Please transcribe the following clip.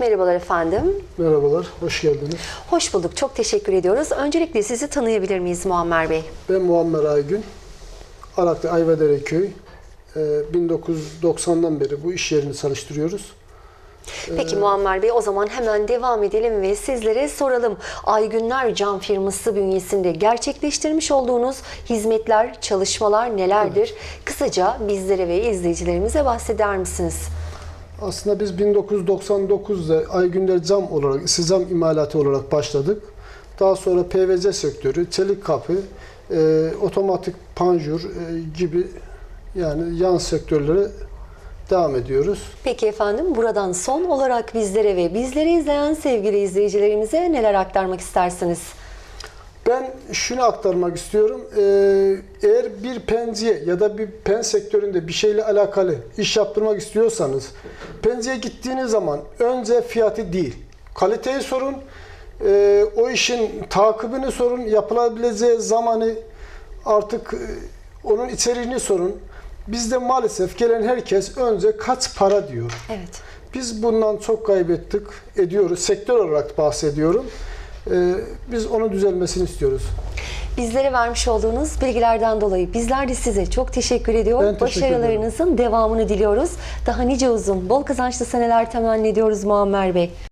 Merhabalar efendim. Merhabalar, hoş geldiniz. Hoş bulduk. Çok teşekkür ediyoruz. Öncelikle sizi tanıyabilir miyiz Muammer Bey? Ben Muammer Aygün. Araklı Ayvadere Köy. Ee, 1990'dan beri bu iş yerini çalıştırıyoruz. Peki Muammer Bey o zaman hemen devam edelim ve sizlere soralım. Aygünler Cam firması bünyesinde gerçekleştirmiş olduğunuz hizmetler, çalışmalar nelerdir? Kısaca bizlere ve izleyicilerimize bahseder misiniz? Aslında biz 1999'da Aygünler Cam olarak, ısı cam imalatı olarak başladık. Daha sonra PVC sektörü, çelik kapı, e, otomatik panjur e, gibi yani yan sektörlere devam ediyoruz. Peki efendim buradan son olarak bizlere ve bizleri izleyen sevgili izleyicilerimize neler aktarmak istersiniz? Ben şunu aktarmak istiyorum. Ee, eğer bir penziye ya da bir pen sektöründe bir şeyle alakalı iş yaptırmak istiyorsanız penziye gittiğiniz zaman önce fiyatı değil, kaliteyi sorun, ee, o işin takibini sorun, yapılabileceği zamanı artık e, onun içeriğini sorun. Bizde maalesef gelen herkes önce kaç para diyor. Evet. Biz bundan çok kaybettik, ediyoruz. Sektör olarak bahsediyorum. Ee, biz onun düzelmesini istiyoruz. Bizlere vermiş olduğunuz bilgilerden dolayı bizler de size çok teşekkür ediyor. Ben teşekkür Başarılarınızın devamını diliyoruz. Daha nice uzun, bol kazançlı seneler temenni ediyoruz Muammer Bey.